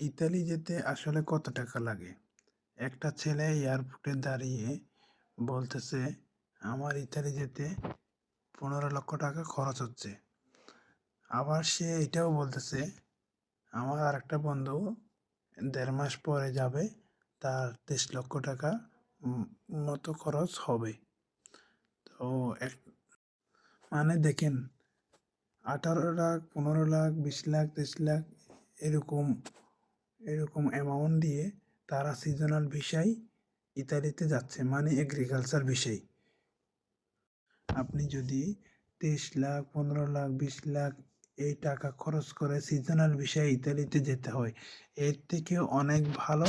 Italy যেতে আসলে কত টাকা লাগে? একটা ছেলে এয়ারপোর্টে দাঁড়িয়ে বলতেছে, আমার ইতালি যেতে পনেরো লক্ষ টাকা খরচ হচ্ছে। আবার সে এটাও বলতেছে, আমার আরেকটা বন্ধু দেড় মাস পরে যাবে, তার তেইশ লক্ষ টাকা মতো খরচ হবে। তো এক মানে দেখেন, আঠারো লাখ, পনেরো লাখ, বিশ লাখ, তেইশ লাখ, এরকম এরকম অ্যামাউন্ট দিয়ে তারা সিজনাল ভিসায় ইতালিতে যাচ্ছে মানে এগ্রিকালচার ভিসায় আপনি যদি তেইশ লাখ, পনেরো লাখ, বিশ লাখ এই টাকা খরচ করে সিজনাল ভিসায় ইতালিতে যেতে হয়, এর থেকে অনেক ভালো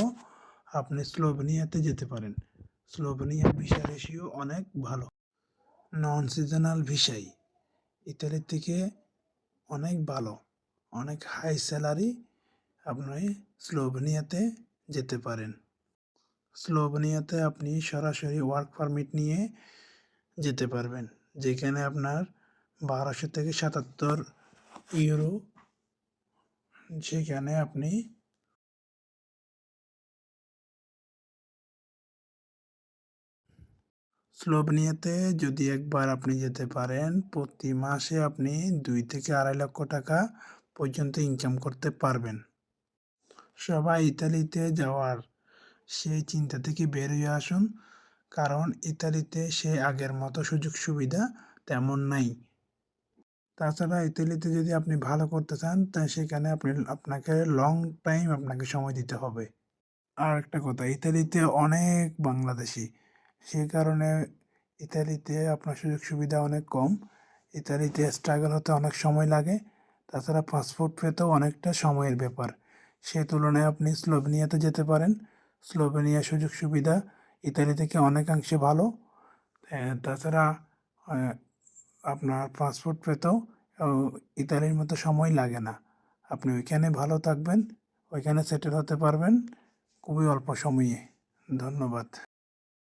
আপনি স্লোভেনিয়াতে যেতে পারেন। স্লোভেনিয়ার ভিসা রেশিও অনেক ভালো। নন সিজনাল ভিসাই ইতালির থেকে অনেক ভালো। অনেক হাই স্যালারি আপনি স্লোভেনিয়াতে যেতে পারেন। স্লোভেনিয়াতে আপনি সরাসরি ওয়ার্ক পারমিট নিয়ে যেতে পারবেন, যেখানে আপনার বারোশো থেকে সাতাত্তর ইউরো সেখানে আপনি স্লোভেনিয়াতে যদি একবার আপনি যেতে পারেন, প্রতি মাসে আপনি দুই থেকে আড়াই লক্ষ টাকা পর্যন্ত ইনকাম করতে পারবেন। সবাই ইতালিতে যাওয়ার সেই চিন্তা থেকে বের হয়ে আসুন। কারণ ইতালিতে সে আগের মতো সুযোগ সুবিধা তেমন নাই। তাছাড়া ইতালিতে যদি আপনি ভালো করতে চান তা সেখানে আপনি, আপনাকে লং টাইম আপনাকে সময় দিতে হবে। আর একটা কথা, ইতালিতে অনেক বাংলাদেশি। সে কারণে ইতালিতে আপনার সুযোগ সুবিধা অনেক কম। ইতালিতে স্ট্রাগল হতে অনেক সময় লাগে। তাছাড়া পাসপোর্ট পেতেও অনেকটা সময়ের ব্যাপার। সে তুলনায় আপনি স্লোভেনিয়াতে যেতে পারেন। স্লোভেনিয়া সুযোগ সুবিধা ইতালি থেকে অনেকাংশে ভালো। তাছাড়া আপনার পাসপোর্ট পেতেও ইতালির মতো সময় লাগে না। আপনি ওইখানে ভালো থাকবেন, ওইখানে সেটেল হতে পারবেন। খুবই অল্প সময়ে। ধন্যবাদ।